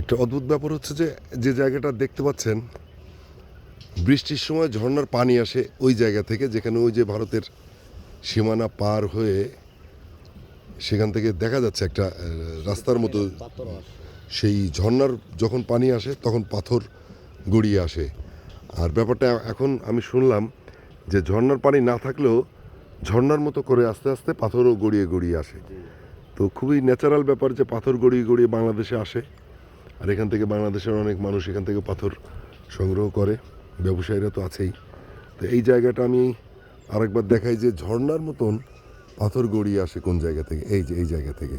একটা অদ্ভুত ব্যাপার হচ্ছে যে যে জায়গাটা দেখতে পাচ্ছেন, বৃষ্টির সময় ঝর্নার পানি আসে ওই জায়গা থেকে, যেখানে ওই যে ভারতের সীমানা পার হয়ে সেখান থেকে দেখা যাচ্ছে একটা রাস্তার মতো সেই ঝর্ণার যখন পানি আসে, তখন পাথর গড়িয়ে আসে। আর ব্যাপারটা এখন আমি শুনলাম যে ঝর্নার পানি না থাকলেও ঝর্নার মতো করে আস্তে আস্তে পাথরও গড়িয়ে গড়িয়ে আসে। তো খুবই ন্যাচারাল ব্যাপার যে, পাথর গড়িয়ে গড়িয়ে বাংলাদেশে আসে। আর এখান থেকে বাংলাদেশের অনেক মানুষ এখান থেকে পাথর সংগ্রহ করে। ব্যবসায়ীরা তো আছেই। তো এই জায়গাটা আমি আরেকবার দেখাই যে ঝর্নার মতন পাথর গড়িয়ে আসে কোন জায়গা থেকে? এই যে, এই জায়গা থেকে।